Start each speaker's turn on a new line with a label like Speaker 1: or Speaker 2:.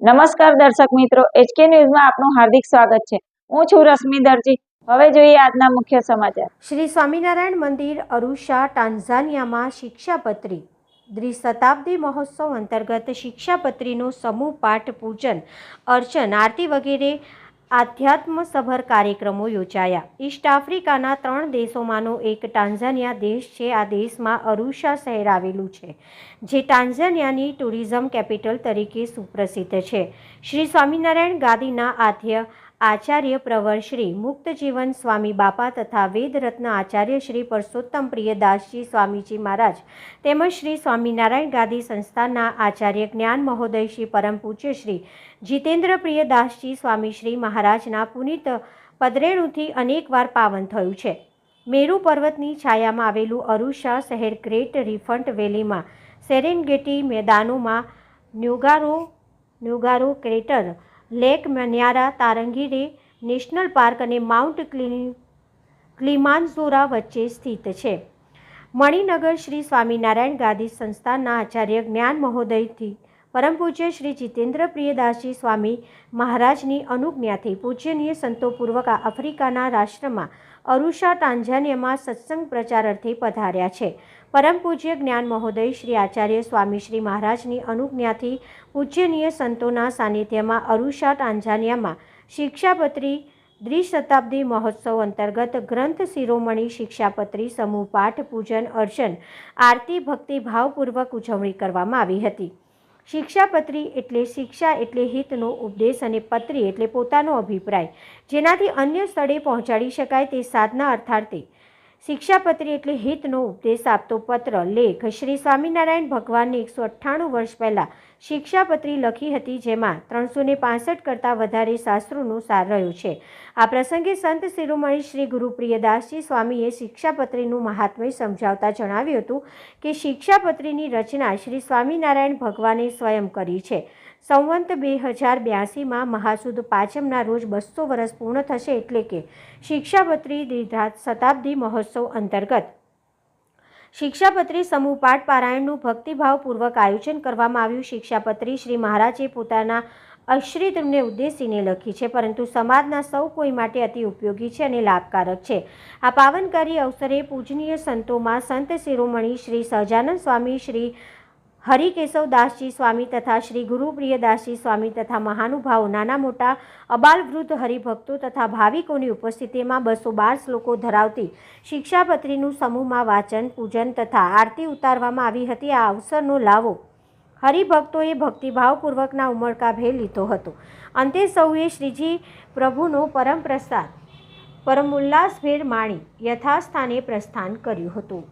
Speaker 1: નમસ્કાર દર્શક મિત્રો એચકે ન્યૂઝમાં આપનું હાર્દિક સ્વાગત છે. હું છું રશ્મિ દરજી. હવે જોઈએ આજના મુખ્ય સમાચાર.
Speaker 2: શ્રી સ્વામિનારાયણ મંદિર અરુષા ટાન્ઝાનિયામાં શિક્ષાપત્રી. દ્વિશતાબ્દી મહોત્સવ અંતર્ગત શિક્ષાપત્રીનું સમૂહ પાઠ પૂજન, અર્ચન, આરતી વગેરે આધ્યાત્મસભર કાર્યક્રમો યોજાયા. ઈસ્ટ આફ્રિકાના ત્રણ દેશોમાંનો એક ટાન્ઝાનિયા દેશ છે. આ દેશમાં અરુષા શહેર આવેલું છે, જે ટાન્ઝાનિયાની ટુરિઝમ કેપિટલ તરીકે સુપ્રસિદ્ધ છે. શ્રી સ્વામિનારાયણ ગાદીના આધ્ય આચાર્ય પ્રવર શ્રી મુક્ત જીવન સ્વામી બાપા તથા વેદરત્ન આચાર્ય શ્રી પરસોત્તમ પ્રિયદાસજી સ્વામીજી મહારાજ તેમજ શ્રી સ્વામિનારાયણ ગાદી સંસ્થાના આચાર્ય જ્ઞાન મહોદય શ્રી પરમ પૂજ્ય શ્રી જીતેન્દ્ર પ્રિયદાસજી સ્વામી શ્રી મહારાજના પુનિત પદરેણુથી અનેકવાર પાવન થયું છે. મેરુ પર્વતની છાયામાં આવેલું અરુષા શહેર ગ્રેટ રિફન્ટ વેલીમાં Serengeti મેદાનોમાં Ngorongoro Ngorongoro Crater Lake Manyara Tarangire National Park અને માઉન્ટ ક્લિમાન્ઝોરા વચ્ચે સ્થિત છે. મણિનગર શ્રી સ્વામિનારાયણ ગાદી સંસ્થાના આચાર્ય જ્ઞાન મહોદયથી પરમ પૂજ્ય શ્રી જીતેન્દ્ર પ્રિયદાસજી સ્વામી મહારાજની અનુજ્ઞાથી પૂજ્યનીય સંતોપૂર્વક આફ્રિકાના રાષ્ટ્રમાં અરુષા ટાંઝાનિયામાં સત્સંગ પ્રચાર અર્થે પધાર્યા છે. પરમ પૂજ્ય જ્ઞાન મહોદય શ્રી આચાર્ય સ્વામી શ્રી મહારાજની અનુજ્ઞાથી પૂજ્યનીય સંતોના સાનિધ્યમાં અરુષા ટાંઝાનિયામાં શિક્ષાપત્રી દ્વિશતાબ્દી મહોત્સવ અંતર્ગત ગ્રંથ શિરોમણી શિક્ષાપત્રી સમૂહ પાઠ પૂજન અર્ચન આરતી ભક્તિ ભાવપૂર્વક ઉજવણી કરવામાં આવી હતી. શિક્ષાપત્રી એટલે શિક્ષા એટલે હિતનો ઉપદેશ અને પત્રી એટલે પોતાનો અભિપ્રાય. જેનાથી અન્ય સ્થળે પહોંચાડી શકાય તે સાધના અર્થાર્થે શિક્ષાપત્રી એટલે હિતનો ઉપદેશ આપતો પત્ર, લેખ. શ્રી સ્વામિનારાયણ ભગવાનને એકસો અઠ્ઠાણું વર્ષ પહેલાં શિક્ષાપત્રી લખી હતી, જેમાં ત્રણસો ને કરતાં વધારે શાસ્ત્રોનો સાર રહ્યો છે. આ પ્રસંગે સંત શિરોમણી શ્રી ગુરુપ્રિયદાસજી સ્વામીએ શિક્ષાપત્રીનું મહાત્મ્ય સમજાવતા જણાવ્યું હતું કે શિક્ષાપત્રીની રચના શ્રી સ્વામિનારાયણ ભગવાને સ્વયં કરી છે. સંવંત બે હજાર બ્યાસીમાં મહાસુદ પાંચમના રોજ બસો વર્ષ પૂર્ણ થશે એટલે કે શિક્ષાપત્રી દ્વિધાત શતાબ્દી મહોત્સવ અંતર્ગત. શિક્ષાપત્રી સમૂહ પાઠ પારાયણનું ભક્તિભાવપૂર્વક આયોજન કરવામાં આવ્યું. શિક્ષાપત્રી શ્રી મહારાજે પોતાના અશ્રિતને ઉદ્દેશીને લખી છે, પરંતુ સમાજના સૌ કોઈ માટે અતિ ઉપયોગી છે અને લાભકારક છે. આ પાવનકારી અવસરે પૂજનીય સંતોમાં સંત શિરોમણી શ્રી સહજાનંદ સ્વામી શ્રી હરિકેશવદાસજી સ્વામી તથા શ્રી ગુરુપ્રિયદાસજી સ્વામી તથા મહાનુભાવો નાના મોટા અબાલ વૃદ્ધ હરિભક્તો તથા ભાવિકોની ઉપસ્થિતિમાં બસો બાર શ્લોકો ધરાવતી શિક્ષાપત્રીનું સમૂહમાં વાંચન, પૂજન તથા આરતી ઉતારવામાં આવી હતી. આ અવસરનો લાવો હરિભક્તોએ ભક્તિભાવપૂર્વકના ઉમળકાભેર લીધો હતો. અંતે સૌએ શ્રીજી પ્રભુનો પરમ પ્રસાદ પરમ ઉલ્લાસભેર માણી યથાસ્થાને પ્રસ્થાન કર્યું હતું.